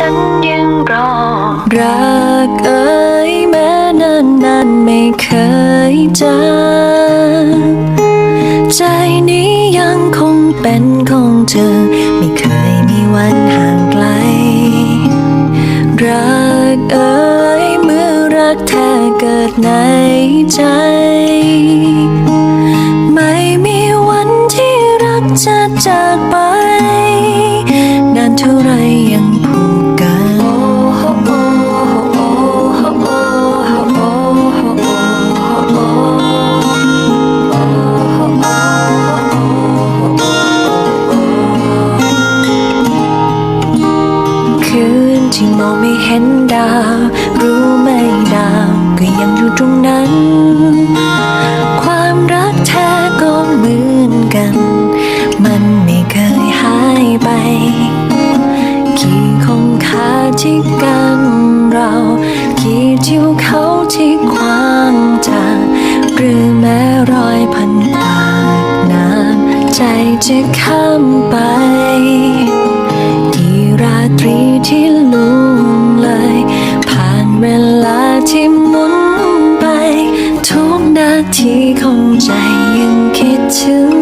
ฉันยังรอ รักเอ่ยแม้นานนานไม่เคยจางใจนี้ยังคงเป็นของเธอ ไม่เคยมีวันห่างไกล รักเอ่ยเมื่อรักแท้เกิดในใจไม่มีวันที่รักจะจากไป นานเท่าไร ที่มองไม่เห็นดาว รู้ไหมดาว ก็ยังอยู่ตรงนั้น ความรักแท้ก็เหมือนกัน มันไม่เคยหายไปกี่คงคาที่กันเรากี่ทิวเขาที่ขวางทางหรือแม้รอยพันปากน้ำใจจะข้ามไป ที่ลุงเลย ผ่านเวลาที่หมุนไป ทุกนาทีของใจยังคิดถึง